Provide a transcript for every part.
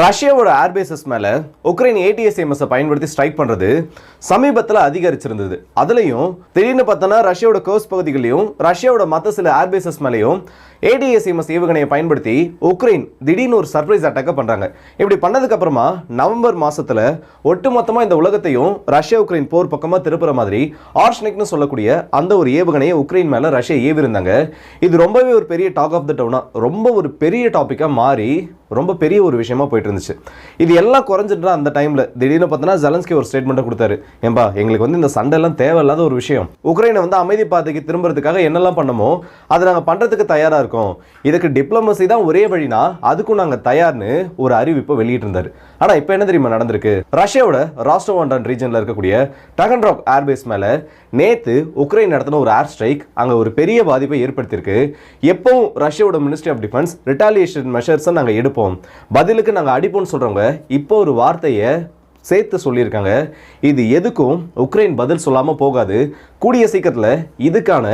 ரஷ்யாவோட ஏர்பேசஸ் மேலே உக்ரைன் ஏடிஎஸ்எம்எஸை பயன்படுத்தி ஸ்ட்ரைக் பண்ணுறது சமீபத்தில் அதிகரிச்சிருந்தது. அதுலேயும் திடீர்னு பார்த்தோன்னா ரஷ்யாவோட கோஸ் பகுதிகளையும் ரஷ்யாவோட மற்ற சில ஏர்பேசஸ் மேலேயும் ஏடிஎஸ்எம்எஸ் ஏவுகணையை பயன்படுத்தி உக்ரைன் திடீர்னு ஒரு சர்ப்ரைஸ் அட்டாக்கை பண்ணுறாங்க இப்படி பண்ணதுக்கப்புறமா நவம்பர் மாதத்தில் ஒட்டுமொத்தமாக இந்த உலகத்தையும் ரஷ்யா உக்ரைன் போர் பக்கமாக திருப்புற மாதிரி ஆர்ஷ்னிக்னு சொல்லக்கூடிய அந்த ஒரு ஏவுகணையை உக்ரைன் மேலே ரஷ்யா ஏவிருந்தாங்க. இது ரொம்பவே ஒரு பெரிய டாக் ஆஃப் த டவுனாக ரொம்ப ஒரு பெரிய டாப்பிக்காக மாறி ரொம்ப பெரிய ஒரு விஷயமா போயிட்டு இருந்துச்சு இது எல்லாம் குறைஞ்சிட்டா அந்த டைமில் திடீர்னு பார்த்தோன்னா ஜெலன்ஸ்கி ஒரு ஸ்டேட்மெண்ட்டை கொடுத்தாரு. ஏன்பா எங்களுக்கு வந்து இந்த சண்டைலாம் தேவையில்லாத ஒரு விஷயம். உக்ரைனை வந்து அமைதி பாதைக்கு திரும்புறதுக்காக என்னெல்லாம் பண்ணமோ அதை நாங்கள் பண்ணுறதுக்கு தயாராக இருக்கோம். இதுக்கு டிப்ளமசி தான் ஒரே வழினா அதுக்கும் நாங்கள் தயார்னு ஒரு அறிவிப்பை வெளியிட்டிருந்தாரு. ஆனால் இப்போ என்ன தெரியுமா நடந்திருக்கு? ரஷ்யாவோட ராஸ்டோவாண்டான் ரீஜனில் இருக்கக்கூடிய டகன்ராக் ஏர்பேஸ் மேலே நேத்து உக்ரைன் நடத்தின ஒரு ஏர் ஸ்ட்ரைக் அங்கே ஒரு பெரிய பாதிப்பை ஏற்படுத்தியிருக்கு. எப்பவும் ரஷ்யாவோட மினிஸ்ட்ரி ஆஃப் டிஃபென்ஸ் ரிட்டாலியேஷன் மெஷர்ஸை நாங்கள் எடுப்போம். பதிலுக்கு நாங்கள் அடிப்போம்னு சொல்கிறவங்க இப்போ ஒரு வார்த்தையை சேர்த்து சொல்லியிருக்காங்க. இது எதுக்கும் உக்ரைன் பதில் சொல்லாமல் போகாது. கூடிய சீக்கிரத்தில் இதுக்கான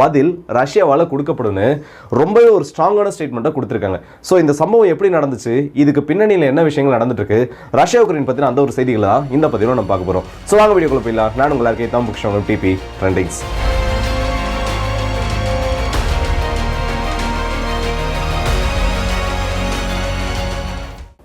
பதில் ரஷ்யாவால் கொடுக்கப்படும்னு ரொம்பவே ஒரு ஸ்ட்ராங்கான ஸ்டேட்மெண்ட்டை கொடுத்துருக்காங்க. ஸோ இந்த சம்பவம் எப்படி நடந்துச்சு? இதுக்கு பின்னணியில் என்ன விஷயங்கள் நடந்துட்டு ரஷ்யா உக்ரைன் பற்றின அந்த ஒரு செய்திகளை இந்த பதிவில் நம்ம பார்க்க போகிறோம் ஸோ வாங்க வீடியோக்குள்ள போயிடலாம். நான் உங்கள் இருக்கேன் தான் புக்ஷன் டிபி ட்ரெண்டிங்ஸ்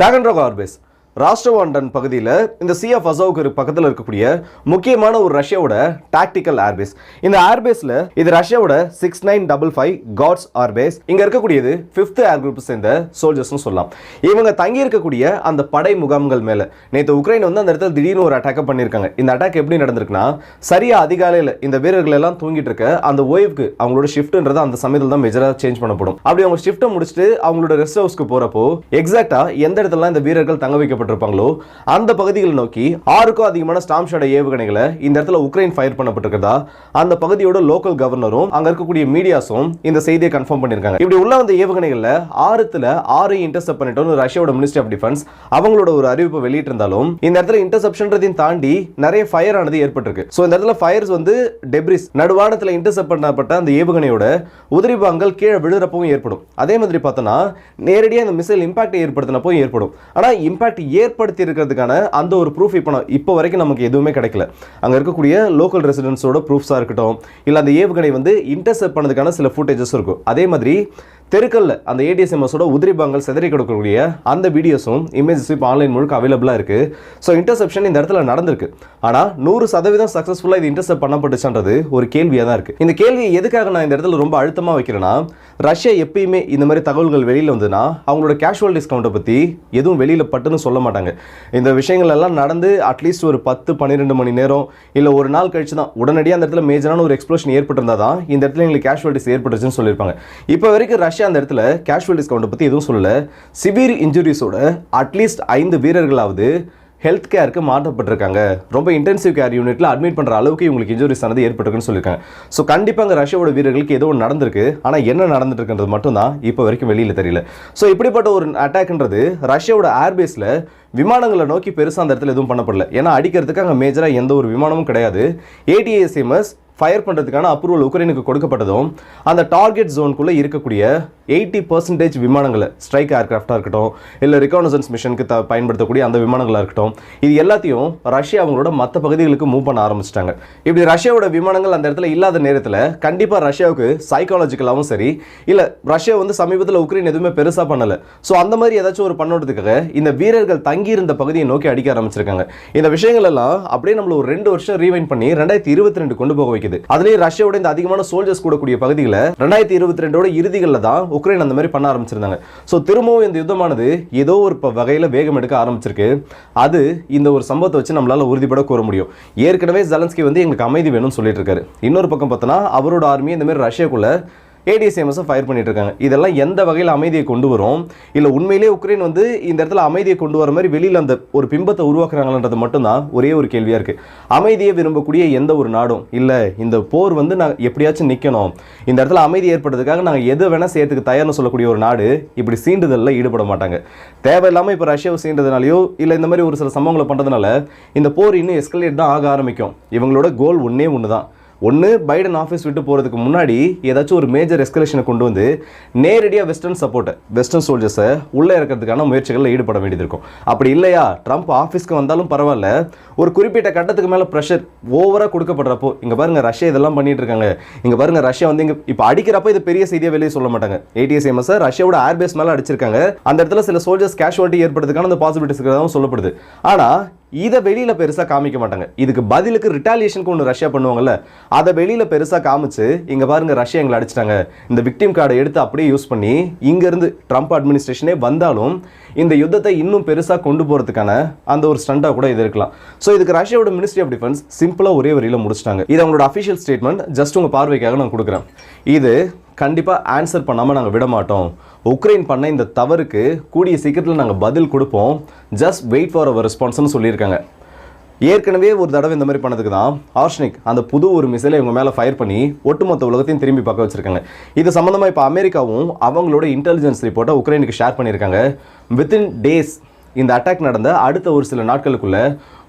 டாகன்ராக் ஆர்பேஸ் ராஷ்டிரவாண்டன் பகுதியில் இந்த சி ஆஃப் அசோவுக்கு பக்கத்தில் இருக்கக்கூடிய முக்கியமான ஒரு ரஷ்யாவோட டாக்டிக்கல் ஏர்பேஸ் இந்த ஏர்பேஸில் இது ரஷ்யாவோட சிக்ஸ் நைன் டபுள் ஃபைவ் காட்ஸ் ஏர்பேஸ் இங்கே இருக்கக்கூடியது ஃபிஃப்த் ஏர் குரூப் சேர்ந்த சோல்ஜர்ஸ்னு சொல்லலாம். இவங்க தங்கி இருக்கக்கூடிய அந்த படை முகாம்கள் மேலே. நேற்று உக்ரைன் வந்து அந்த இடத்துல திடீர்னு ஒரு அட்டாக் பண்ணியிருக்காங்க. இந்த அட்டாக் எப்படி நடந்திருக்குன்னா சரியா அதிகாலையில் இந்த வீரர்கள் எல்லாம் தூங்கிட்டு இருக்க அந்த ஓய்வுக்கு அவங்களோட ஷிஃப்ட்ன்றது அந்த சமயத்தில் தான் மேஜராக சேஞ்ச் பண்ணப்படும். அப்படி அவங்க ஷிஃப்ட்டை முடிச்சுட்டு அவங்களோட ரெஸ்ட் ஹவுஸ்க்கு போகிறப்போ எக்ஸாக்டாக எந்த இடத்துல இந்த வீரர்கள் தங்க வைக்கப்படும் வைக்கப்பட்டிருப்பாங்களோ அந்த பகுதிகளை நோக்கி ஆறுக்கும் அதிகமான ஸ்டாம் ஷாட ஏவுகணைகளை இந்த இடத்துல உக்ரைன் ஃபயர் பண்ணப்பட்டிருக்கிறதா? அந்த பகுதியோட லோக்கல் கவர்னரும் அங்க இருக்கக்கூடிய மீடியாஸும் இந்த செய்தியை கன்ஃபார்ம் பண்ணியிருக்காங்க. இப்படி உள்ள வந்த ஏவுகணைகள்ல ஆறுத்துல ஆறு இன்டர்செப்ட் பண்ணிட்டோம்னு ரஷ்யாவோட மினிஸ்ட்ரி ஆஃப் டிஃபென்ஸ் அவங்களோட ஒரு அறிவிப்பு வெளியிட்டிருந்தாலும் இந்த இடத்துல இன்டர்செப்ஷன்றதையும் தாண்டி நிறைய ஃபயர் ஆனது ஏற்பட்டிருக்கு. ஸோ இந்த இடத்துல ஃபயர்ஸ் வந்து டெப்ரிஸ் நடுவானத்தில் இன்டர்செப்ட் பண்ணப்பட்ட அந்த ஏவுகணையோட உதிரிபாகங்கள் கீழே விழுறப்பவும் ஏற்படும். அதே மாதிரி பார்த்தோன்னா நேரடியாக அந்த மிசைல் இம்பாக்ட் ஏற்படுத்தினப்போ ஏற்படும். ஆனால் இம்பாக்ட் ஏற்படுத்தி இருக்கிறதுக்கான அந்த ஒரு ப்ரூஃப் இப்போ நான் இப்போ வரைக்கும் நமக்கு எதுவுமே கிடைக்கல. அங்கே இருக்கக்கூடிய லோக்கல் ரெசிடென்ட்ஸோட ப்ரூஃப்ஸாக இருக்கட்டும் இல்லை அந்த ஏவுகணை வந்து இன்டர்செப்ட் பண்ணதுக்கான சில ஃபுட்டேஜஸ் இருக்கும். அதே மாதிரி தெருக்கல்ல அந்த ஏடிஎஸ்எம்எஸோட உதிரிபாங்கள் செதறி கொடுக்கக்கூடிய அந்த வீடியோஸும் இமேஜஸும் இப்போ ஆன்லைன் முழுக்க அவைலபிளாக இருக்குது ஸோ இன்டர்செப்ஷன் இந்த இடத்துல நடந்திருக்கு. ஆனால் நூறு சதவீதம் சக்ஸஸ்ஃபுல்லாக இது இன்டர்செப்ட் பண்ணப்பட்டுச்சுன்றது ஒரு கேள்வியாக தான் இருக்குது இந்த கேள்வியை எதுக்காக நான் இந்த இடத்துல ரொம்ப அழுத்தமாக வைக்கிறேன்னா ரஷ்யா எப்பயுமே இந்த மாதிரி தகவல்கள் வெளியில் வந்ததுன்னா அவங்களோட கேஷுவல் டிஸ்கவுண்ட்டை பற்றி எதுவும் வெளியில் பட்டுன்னு சொல்ல மாட்டாங்க. இந்த விஷயங்கள் எல்லாம் நடந்து அட்லீஸ்ட் ஒரு பத்து பன்னிரெண்டு மணி நேரம் இல்லை ஒரு நாள் கழிச்சு தான் உடனடியாக அந்த இடத்துல மேஜரான ஒரு எக்ஸ்ப்ளோஷன் ஏற்பட்டிருந்தா தான் இந்த இடத்துல எங்களுக்கு கேஷுவலிட்டிஸ் ஏற்பட்டுச்சுன்னு சொல்லியிருப்பாங்க. இப்போ வரைக்கும் ரஷ்யா அந்த இடத்துல. கேஷுவல் டிஸ்கவுண்ட்டை பற்றி எதுவும் சொல்லலை. சிவியர் இன்ஜுரிஸோட அட்லீஸ்ட் ஐந்து வீரர்களாவது ஹெல்த் கேருக்கு மாற்றப்பட்டிருக்காங்க. ரொம்ப இன்டென்சிவ் கேர் யூனிட்டில் அட்மிட் பண்ணுற அளவுக்கு இவங்களுக்கு இன்ஜுரிஸ் ஆனது ஏற்பட்டிருக்குன்னு சொல்லியிருக்காங்க. ஸோ கண்டிப்பாக அங்கே ரஷ்யாவோட வீரர்களுக்கு ஏதோ ஒன்று நடந்திருக்கு. ஆனால் என்ன நடந்துட்டுருக்குன்றது மட்டும்தான் மட்டும் தான் இப்போ வரைக்கும் வெளியில் தெரியல. ஸோ இப்படிப்பட்ட ஒரு அட்டாக்ன்றது ரஷ்யாவோட ஏர்பேஸில் விமானங்களை நோக்கி பெருசாக அந்த இடத்துல எதுவும் பண்ணப்படல. ஏன்னா அடிக்கிறதுக்கு அங்கே மேஜராக எந்த ஒரு விமானமும் கிடையாது. ஏடிஎஸ்எம்எஸ் ஃபயர் பண்ணுறதுக்கான அப்ரூவல் உக்ரைனுக்கு கொடுக்கப்பட்டதும் அந்த டார்கெட் ஜோனுக்குள்ளே இருக்கக்கூடிய எயிட்டி பர்சன்டேஜ் விமானங்களை ஸ்ட்ரைக் ஏர்கிராஃப்டாக இருக்கட்டும் இல்லை ரிகானசன்ஸ் மிஷனுக்கு த பயன்படுத்தக்கூடிய அந்த விமானங்களாக இருக்கட்டும் இது எல்லாத்தையும் ரஷ்யா அவங்களோட மற்ற பகுதிகளுக்கு மூவ் பண்ண ஆரம்பிச்சிட்டாங்க. இப்படி ரஷ்யாவோட விமானங்கள் அந்த இடத்துல இல்லாத நேரத்தில் கண்டிப்பாக ரஷ்யாவுக்கு சைக்காலஜிக்கலாகவும் சரி இல்லை ரஷ்யா வந்து சமீபத்தில் உக்ரைன் எதுவுமே பெருசாக பண்ணலை. ஸோ அந்த மாதிரி ஏதாச்சும் ஒரு பண்ணுறதுக்காக இந்த வீரர்கள் தங்கியிருந்த பகுதியை நோக்கி அடிக்க ஆரம்பிச்சிருக்காங்க. இந்த விஷயங்கள் எல்லாம் அப்படியே நம்மள ஒரு ரெண்டு வருஷம் ரீவைண்ட் பண்ணி ரெண்டாயிரத்தி இருபத்தி ரெண்டு கொண்டு போக வைக்குது அதுலயும் ரஷ்யாவோட இந்த அதிகமான சோல்ஜர்ஸ் கூடக்கூடிய பகுதியில் ரெண்டாயிரத்தி இருபத்தி ரெண்டோட இறுதிகளில் தான் உக்ரைன் அந்த மாதிரி பண்ண ஆரம்பிச்சிருந்தாங்க. ஸோ திரும்பவும் இந்த யுத்தமானது ஏதோ ஒரு வகையில் வேகம் எடுக்க ஆரம்பிச்சிருக்கு. அது இந்த ஒரு சம்பவத்தை வச்சு நம்மளால உறுதிப்பட கூற முடியும். ஏற்கனவே ஜலன்ஸ்கி வந்து எங்களுக்கு அமைதி வேணும்னு சொல்லிட்டு இருக்காரு. இன்னொரு பக்கம் பார்த்தோன்னா அவரோட ஆர்மி இந்த மாதிரி ரஷ்யாக்குள்ள ஏடிஎஸ்எம்எஸை ஃபயர் பண்ணிட்டு இருக்காங்க இதெல்லாம் எந்த வகையில் அமைதியை கொண்டு வரும்? இல்லை உண்மையிலேயே உக்ரைன் வந்து இந்த இடத்துல அமைதியை கொண்டு வர மாதிரி வெளியில் அந்த ஒரு பிம்பத்தை உருவாக்குறாங்கன்றது மட்டும்தான் ஒரே ஒரு கேள்வியாக இருக்குது அமைதியை விரும்பக்கூடிய எந்த ஒரு நாடும்? இல்லை இந்த போர் வந்து நான் எப்படியாச்சும் நிற்கணும் இந்த இடத்துல அமைதி ஏற்படுறதுக்காக நாங்கள் எது வேணால் செய்யறதுக்கு தயார்னு சொல்லக்கூடிய ஒரு நாடு இப்படி சீண்டுதலில் ஈடுபட மாட்டாங்க. தேவையில்லாமல் இப்போ ரஷ்யாவை சீண்டதுனாலையோ இல்லை இந்த மாதிரி ஒரு சில சம்பவங்களை பண்ணுறதுனால இந்த போர் இன்னும் எஸ்கலேட் தான் ஆக ஆரம்பிக்கும். இவங்களோட கோல் ஒன்றே ஒன்று தான் ஒன்று பைடன் ஆஃபீஸ் விட்டு போகிறதுக்கு முன்னாடி ஏதாச்சும் ஒரு மேஜர் எஸ்கலேஷனை கொண்டு வந்து நேரடியாக வெஸ்டர்ன் சப்போர்ட்டை வெஸ்டர்ன் சோல்ஜர்ஸை உள்ளே இருக்கிறதுக்கான முயற்சிகளில் ஈடுபட வேண்டியது இருக்கும். அப்படி இல்லையா? ட்ரம்ப் ஆஃபீஸ்க்கு வந்தாலும் பரவாயில்ல. ஒரு குறிப்பிட்ட கட்டத்துக்கு மேலே ப்ரெஷர் ஓவராக கொடுக்கப்படுறப்போ இங்கே பாருங்க ரஷ்யா இதெல்லாம் பண்ணிகிட்டு இருக்காங்க. இங்கே பாருங்க ரஷ்யா வந்து இங்கே இப்போ அடிக்கிறப்ப இது பெரிய செய்தியாக வெளியே சொல்ல மாட்டாங்க. ஏடிஎஸ்எம்எஸ் ரஷ்யாவோட ஏர்பேஸ் மேலே அடிச்சிருக்காங்க. அந்த இடத்துல சில சோல்ஜர்ஸ் கேஷுவாலிட்டி ஏற்படுறதுக்கான அந்த பாசிபிலிட்டிஸ் இருக்கிறதாவும் சொல்லப்படுது. ஆனால் இதை வெளியில் பெருசாக காமிக்க மாட்டாங்க. இதுக்கு பதிலுக்கு ரிட்டாலியேஷனுக்கு ஒன்று ரஷ்யா பண்ணுவாங்கல்ல அதை வெளியில் பெருசாக காமிச்சு இங்கே பாருங்க ரஷ்யா எங்களை அடிச்சிட்டாங்க. இந்த விக்டிம் கார்டை எடுத்து அப்படியே யூஸ் பண்ணி இங்கேருந்து ட்ரம்ப் அட்மினிஸ்ட்ரேஷனே வந்தாலும் இந்த யுத்தத்தை இன்னும் பெருசாக கொண்டு போகிறதுக்கான அந்த ஒரு ஸ்டண்டாக கூட இது இருக்கலாம். ஸோ இதுக்கு ரஷ்யாவோட மினிஸ்ட்ரி ஆஃப் டிஃபென்ஸ் சிம்பிளாக ஒரே வரியில் முடிச்சிட்டாங்க. இது அவங்களோட அஃபிஷியல் ஸ்டேட்மெண்ட் ஜஸ்ட் உங்கள் பார்வைக்காக நான் கொடுக்குறேன். இது கண்டிப்பாக ஆன்சர் பண்ணாமல் நாங்கள் விட மாட்டோம். உக்ரைன் பண்ண இந்த தவறுக்கு கூடிய சீக்கிரத்தில் நாங்கள் பதில் கொடுப்போம். ஜஸ்ட் வெயிட் ஃபார் அவர் ரெஸ்பான்ஸ்னு சொல்லியிருக்காங்க. ஏற்கனவே ஒரு தடவை இந்த மாதிரி பண்ணதுக்கு தான் ஆர்ஷ்னிக் அந்த புது ஒரு மிசைலை இவங்க மேலே ஃபயர் பண்ணி ஒட்டுமொத்த உலகத்தையும் திரும்பி பார்க்க வச்சுருக்காங்க. இது சம்மந்தமாக இப்போ அமெரிக்காவும் அவங்களோட இன்டெலிஜென்ஸ் ரிப்போர்ட்டை உக்ரைனுக்கு ஷேர் பண்ணியிருக்காங்க. வித்தின் டேஸ் இந்த அட்டாக் நடந்த அடுத்த ஒரு சில நாட்களுக்குள்ளே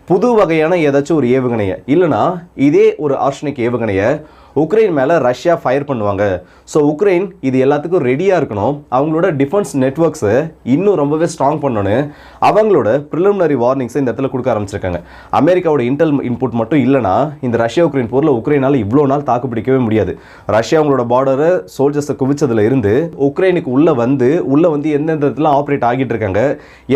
புது வகையான ஏதாச்சும் ஒரு ஏவுகணையை இல்லைனா இதே ஒரு ஆர்ஷனிக் ஏவுகணையை உக்ரைன் மேலே ரஷ்யா ஃபயர் பண்ணுவாங்க. ஸோ உக்ரைன் இது எல்லாத்துக்கும் ரெடியாக இருக்கணும். அவங்களோட டிஃபென்ஸ் நெட்ஒர்க்ஸு இன்னும் ரொம்பவே ஸ்ட்ராங் பண்ணணும். அவங்களோட ப்ரிலிமினரி வார்னிங்ஸை இந்த இடத்துல கொடுக்க ஆரம்பிச்சிருக்காங்க. அமெரிக்காவோட இன்டெல் இன்புட் மட்டும் இல்லைனா இந்த ரஷ்யா உக்ரைன் போரில் உக்ரைனால் இவ்வளோ நாள் தாக்கு பிடிக்கவே முடியாது. ரஷ்யா அவங்களோட பார்டரை சோல்ஜர்ஸை குவிச்சதுல இருந்து உக்ரைனுக்கு உள்ளே வந்து உள்ளே வந்து எந்தெந்த இடத்துல ஆப்ரேட் ஆகிட்டு இருக்காங்க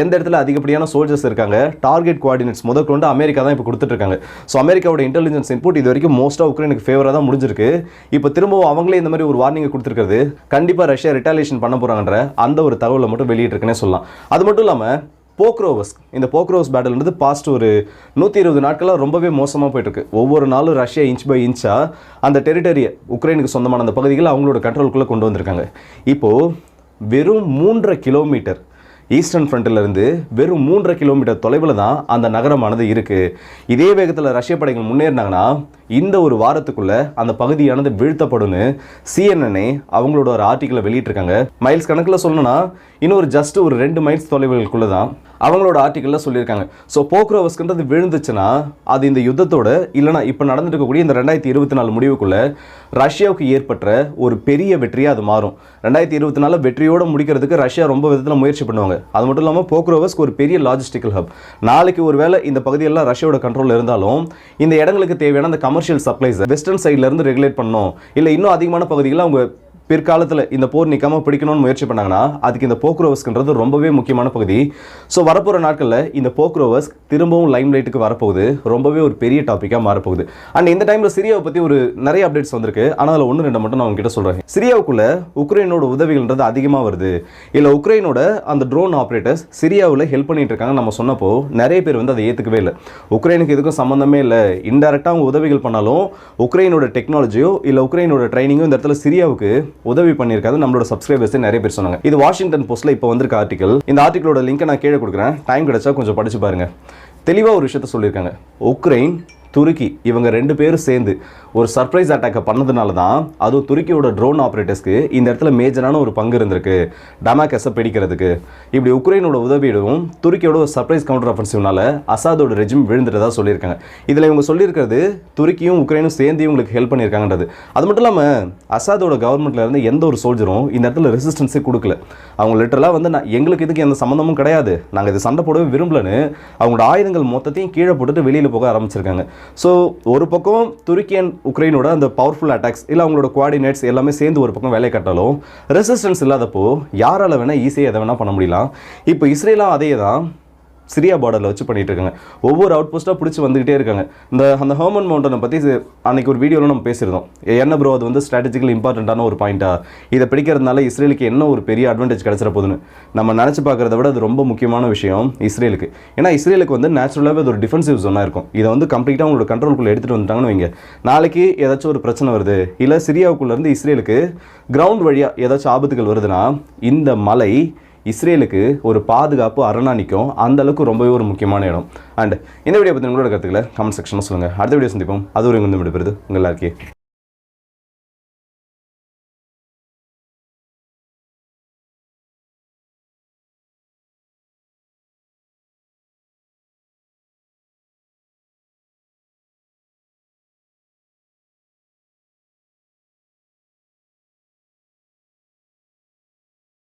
எந்த இடத்துல அதிகப்படியான சோல்ஜர்ஸ் இருக்காங்க டார்கெட் கோஆர்டினேட்ஸ் முதற்கொண்டு அமெரிக்கா தான் இப்போ கொடுத்துட்டு இருக்காங்க. ஸோ அமெரிக்காவோட இன்டெலிஜென்ஸ் இன்புட் இது வரைக்கும் மோஸ்ட்டாக உக்ரைனுக்கு ஃபேவராக தான் முடிஞ்சிருக்கு இப்போ திரும்பவும் அவங்களே இந்த மாதிரி ஒரு வார்னிங்கை கொடுத்துருக்கிறது. கண்டிப்பாக ரஷ்யா ரிட்டாலியேஷன் பண்ண போகிறாங்கன்ற அந்த ஒரு தகவலை மட்டும் வெளியிட்டிருக்குன்னே சொல்லலாம். அது மட்டும் இல்லாமல் போக்ரோவஸ் இந்த போக்ரோவஸ் பேட்டில்ன்றது பாஸ்ட் ஒரு நூற்றி இருபது நாட்களாக ரொம்பவே மோசமாக போயிட்டுருக்கு. ஒவ்வொரு நாளும் ரஷ்யா இன்ச் பை இன்ச்சாக அந்த டெரிட்டரியை உக்ரைனுக்கு சொந்தமான அந்த பகுதிகளை அவங்களோட கண்ட்ரோலுக்குள்ளே கொண்டு வந்திருக்காங்க. இப்போது வெறும் மூன்றரை கிலோமீட்டர் ஈஸ்டர்ன் ஃப்ரண்ட்டில் இருந்து வெறும் மூன்றரை கிலோமீட்டர் தொலைவில் தான் அந்த நகரமானது இருக்குது இதே வேகத்தில் ரஷ்ய படைகள் முன்னேறினாங்கன்னா இந்த ஒரு வாரத்துக்குள்ளே அந்த பகுதியானது வீழ்த்தப்படும்னு சிஎன்என்ஏ அவங்களோட ஒரு ஆர்டிக்கலை வெளியிட்டிருக்காங்க. மைல்ஸ் கணக்கில் சொல்லணும்னா இன்னொரு ஜஸ்ட் ஒரு ரெண்டு மைல்ஸ் தொலைவுகளுக்குள்ளே தான் அவங்களோட ஆர்டிக்கலில் சொல்லியிருக்காங்க. ஸோ போக்ரோவஸ்க்குன்றது விழுந்துச்சுன்னா அது இந்த யுத்தத்தோட இல்லைனா இப்போ நடந்துட்டு இருக்கக்கூடிய இந்த ரெண்டாயிரத்தி இருபத்தி நாலு முடிவுக்குள்ளே ரஷ்யாவுக்கு ஏற்பட்ட ஒரு பெரிய வெற்றியாக அது மாறும். ரெண்டாயிரத்தி இருபத்தி நாலு வெற்றியோடு முடிக்கிறதுக்கு ரஷ்யா ரொம்ப விதத்தில் முயற்சி பண்ணுவாங்க. அது மட்டும் இல்லாமல் போக்ரோவஸ்க்கு ஒரு பெரிய லாஜிஸ்டிக்கல் ஹப் நாளைக்கு ஒரு வேளை இந்த பகுதியெல்லாம் ரஷ்யாவோட கண்ட்ரோலில் இருந்தாலும் இந்த இடங்களுக்கு தேவையான அந்த கமர்ஷியல் சப்ளைஸ் வெஸ்டர்ன் சைட்லேருந்து ரெகுலேட் பண்ணணும். இல்லை இன்னும் அதிகமான பகுதிகளில் அவங்க பிற்காலத்தில் இந்த போர் நிற்காமல் பிடிக்கணும்னு முயற்சி பண்ணாங்கன்னா அதுக்கு இந்த போக்ரோவஸ்க்குன்றது ரொம்பவே முக்கியமான பகுதி. ஸோ வரப்போகிற நாட்களில் இந்த போக்ரோவஸ் திரும்பவும் லைம் லைட்டுக்கு வரப்போகுது. ரொம்பவே ஒரு பெரிய டாப்பிக்காக மாறப்போகுது. அண்ட் இந்த டைமில் சிரியாவை பற்றி ஒரு நிறைய அப்டேட்ஸ் வந்திருக்கு. ஆனால் அதில் ஒன்று ரெண்டு மட்டும் நான் உங்ககிட்ட சொல்கிறேன் சிரியாவுக்குள்ள உக்ரைனோட உதவிகள்ன்றது அதிகமாக வருது. இல்லை உக்ரைனோட அந்த ட்ரோன் ஆப்ரேட்டர்ஸ் சிரியாவில் ஹெல்ப் பண்ணிட்டு இருக்காங்க நம்ம சொன்னப்போ நிறைய பேர் வந்து அதை ஏற்றுக்கவே இல்லை. உக்ரைனுக்கு எதுக்கும் சம்மந்தமே இல்லை. இன்டெரக்டாக அவங்க உதவிகள் பண்ணாலும் உக்ரைனோட டெக்னாலஜியோ இல்லை உக்ரைனோட ட்ரைனிங்கோ இந்த இடத்துல சிரியாவுக்கு உதவி பண்ணியிருக்காது நம்மளோட சப்ஸ்கிரைபர்ஸ் நிறைய பேர் சொன்னாங்க. இது வாஷிங்டன் போஸ்ட்ல இப்போ வந்திருக்க ஆர்டிகல் இந்த ஆர்டிகளோட லிங்க் நான் கீழே கொடுக்குறேன். டைம் கிடைச்சா கொஞ்சம் படிச்சு பாருங்க. தெளிவாக ஒரு விஷயத்த சொல்லியிருக்காங்க. உக்ரைன் துருக்கி இவங்க ரெண்டு பேரும் சேர்ந்து ஒரு சர்ப்ரைஸ் அட்டாக்கை பண்ணதுனால தான் அதுவும் துருக்கியோட ட்ரோன் ஆப்ரேட்டர்ஸ்க்கு இந்த இடத்துல மேஜரான ஒரு பங்கு இருந்திருக்கு டமாக்கஸை பிடிக்கிறதுக்கு. இப்படி உக்ரைனோட உதவியிடும் துருக்கியோட ஒரு சர்ப்ரைஸ் கவுண்டர் அஃபென்சிவ்னால அசாதோட ரெஜிம் விழுந்துட்டதாக சொல்லியிருக்காங்க. இதில் இவங்க சொல்லியிருக்கிறது துருக்கியும் உக்ரைனும் சேர்ந்து இவங்களுக்கு ஹெல்ப் பண்ணியிருக்காங்கன்றது. அது மட்டும் இல்லாமல் அசாதோட கவர்மெண்ட்லேருந்து எந்த ஒரு சோல்ஜரும் இந்த இடத்துல ரெசிஸ்டன்ஸே கொடுக்கல. அவங்க லிட்டரலாக வந்து நான் எங்களுக்கு இதுக்கு எந்த சம்மந்தமும் கிடையாது. நாங்கள் இது சண்டை போடவே விரும்பலன்னு அவங்களோட ஆயுதங்கள் மொத்தத்தையும் கீழே போட்டுட்டு வெளியில் போக ஆரம்பிச்சிருக்காங்க. ஸோ ஒரு பக்கம் துருக்கி அண்ட் உக்ரைனோட அந்த பவர்ஃபுல் அட்டாக்ஸ் இல்லை அவங்களோட குவாடினேட்ஸ் எல்லாமே சேர்ந்து ஒரு பக்கம் வேலை கட்டாலும் ரெசிஸ்டன்ஸ் இல்லாதப்போ யாரால வேணால் ஈஸியாக எதை வேணால் பண்ண முடியலாம். இப்போ இஸ்ரேலாம் அதே தான் சிரியா பார்டரில் வச்சு பண்ணிகிட்டு இருக்காங்க ஒவ்வொரு அவுட் போஸ்ட்டாக பிடிச்சி வந்துகிட்டே இருக்காங்க. இந்த அந்த ஹர்மன் மவுண்டனை பற்றி இது ஒரு வீடியோவில் நம்ம பேசியிருந்தோம். என்ன ப்ரோ அது வந்து ஸ்ட்ராட்டஜிக்கல் இம்பார்ட்டண்ட்டான ஒரு பாயிண்ட்டாக இதை பிடிக்கிறதுனால இஸ்ரேலுக்கு என்ன ஒரு பெரிய அட்வான்டேஜ் கிடச்சிட போதுன்னு நம்ம நினச்சி பார்க்குறத விட அது ரொம்ப முக்கியமான விஷயம் இஸ்ரேலுக்கு. ஏன்னா இஸ்ரேலுக்கு வந்து நேச்சுரலாகவே அது ஒரு டிஃபென்சிவ் ஜோனாக இருக்கும். இதை வந்து கம்ப்ளீட்டாக அவங்களோட கண்ட்ரோலுக்குள்ளே எடுத்துகிட்டு வந்துட்டாங்கன்னு வைங்க. நாளைக்கு ஏதாச்சும் ஒரு பிரச்சனை வருது இல்லை சிரியாவுக்குள்ளேருந்து இஸ்ரேலுக்கு கிரவுண்ட் வழியாக ஏதாச்சும் ஆபத்துகள் வருதுன்னா இந்த மலை இஸ்ரேலுக்கு ஒரு பாதுகாப்பு அரணா நிற்கும். அந்த அளவுக்கு ரொம்பவே ஒரு முக்கியமான இடம். அண்ட் இந்த வீடியோ பற்றி உங்களோட கருத்துக்களை கமெண்ட் செக்ஷனில் சொல்லுங்கள் அடுத்த வீடியோ சந்திப்போம். அது ஒரு வந்து விடுபடுது உங்கள் எல்லாருக்கே